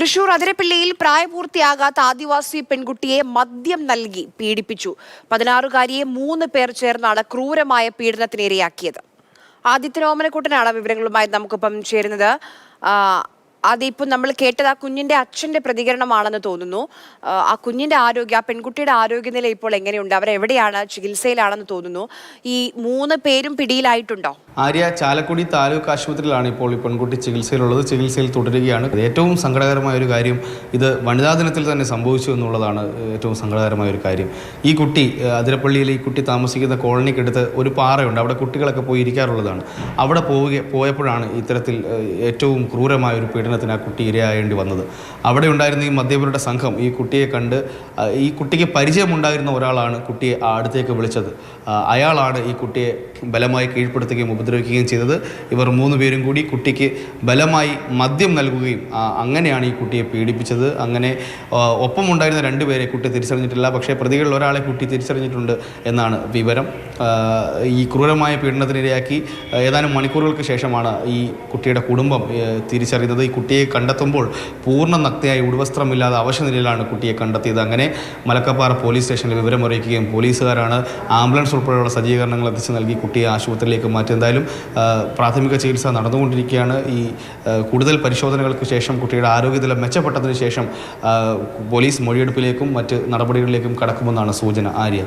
തൃശൂർ അതിരപ്പിള്ളിയിൽ പ്രായപൂർത്തിയാകാത്ത ആദിവാസി പെൺകുട്ടിയെ മദ്യം നൽകി പീഡിപ്പിച്ചു. പതിനാറുകാരിയെ മൂന്ന് പേർ ചേർന്നാണ് ക്രൂരമായ പീഡനത്തിനിരയാക്കിയത്. ആദിത്യ ഓമനക്കുട്ടനാണ് വിവരങ്ങളുമായി നമുക്കിപ്പം ചേരുന്നത്. ഇപ്പം നമ്മൾ കേട്ടത് ആ കുഞ്ഞിന്റെ അച്ഛന്റെ പ്രതികരണമാണെന്ന് തോന്നുന്നു. ആ കുഞ്ഞിന്റെ ആരോഗ്യം ആ പെൺകുട്ടിയുടെ ആരോഗ്യനില ഇപ്പോൾ എങ്ങനെയുണ്ട്? അവരെവിടെയാണ് ചികിത്സയിലാണെന്ന് തോന്നുന്നു. ഈ മൂന്ന് പേരും പിടിയിലായിട്ടുണ്ടോ? ആര്യ ചാലക്കുടി താലൂക്ക് ആശുപത്രിയിലാണ് ഇപ്പോൾ ഈ പെൺകുട്ടി ചികിത്സയിലുള്ളത്. ചികിത്സയിൽ തുടരുകയാണ്. ഏറ്റവും സങ്കടകരമായ ഒരു കാര്യം. ഇത് വനിതാ ദിനത്തിൽ തന്നെ സംഭവിച്ചു എന്നുള്ളതാണ് ഏറ്റവും സങ്കടകരമായ ഒരു കാര്യം. ഈ കുട്ടി അതിരപ്പള്ളിയിൽ ഈ കുട്ടി താമസിക്കുന്ന കോളനിക്കടുത്ത് ഒരു പാറയുണ്ട്. അവിടെ കുട്ടികളൊക്കെ പോയി ഇരിക്കാറുള്ളതാണ്. അവിടെ പോവുക പോയപ്പോഴാണ് ഇത്തരത്തിൽ ഏറ്റവും ക്രൂരമായ ഒരു പീഡനത്തിന് ആ കുട്ടി ഇരയായേണ്ടി വന്നത്. അവിടെ ഉണ്ടായിരുന്ന ഈ മദ്യപരുടെ സംഘം ഈ കുട്ടിയെ കണ്ട് ഈ കുട്ടിക്ക് പരിചയമുണ്ടായിരുന്ന ഒരാളാണ് കുട്ടിയെ അടുത്തേക്ക് വിളിച്ചത്. അയാളാണ് ഈ കുട്ടിയെ ബലമായി കീഴ്പ്പെടുത്തുകയും ഉപദ്രവിക്കുകയും ചെയ്തത്. ഇവർ മൂന്ന് പേരും കൂടി കുട്ടിക്ക് ബലമായി മദ്യം നൽകുകയും അങ്ങനെയാണ് ഈ കുട്ടിയെ പീഡിപ്പിച്ചത്. അങ്ങനെ ഒപ്പമുണ്ടായിരുന്ന രണ്ടുപേരെ കുട്ടി തിരിച്ചറിഞ്ഞിട്ടില്ല. പക്ഷേ പ്രതികളിൽ ഒരാളെ കുട്ടി തിരിച്ചറിഞ്ഞിട്ടുണ്ട് എന്നാണ് വിവരം. ഈ ക്രൂരമായ പീഡനത്തിനിരയാക്കി ഏതാനും മണിക്കൂറുകൾക്ക് ശേഷമാണ് ഈ കുട്ടിയുടെ കുടുംബം തിരിച്ചറിയുന്നത്. ഈ കുട്ടിയെ കണ്ടെത്തുമ്പോൾ പൂർണ നഗ്നയായി ഉടുവസ്ത്രമില്ലാതെ അവശനിലയിലാണ് കുട്ടിയെ കണ്ടെത്തിയത്. അങ്ങനെ മലക്കപ്പാറ പോലീസ് സ്റ്റേഷനിൽ വിവരമറിയിക്കുകയും പോലീസുകാരാണ് ആംബുലൻസ് ഉൾപ്പെടെയുള്ള സജ്ജീകരണങ്ങൾ എത്തിച്ച് നൽകി കുട്ടിയെ ആശുപത്രിയിലേക്ക് മാറ്റി എന്തായാലും പ്രാഥമിക ചികിത്സ നടന്നുകൊണ്ടിരിക്കുകയാണ്. ഈ കൂടുതൽ പരിശോധനകൾക്ക് ശേഷം കുട്ടിയുടെ ആരോഗ്യനില മെച്ചപ്പെട്ടതിന് ശേഷം പോലീസ് മൊഴിയെടുപ്പിലേക്കും മറ്റ് നടപടികളിലേക്കും കടക്കുമെന്നാണ് സൂചന. ആര്യ?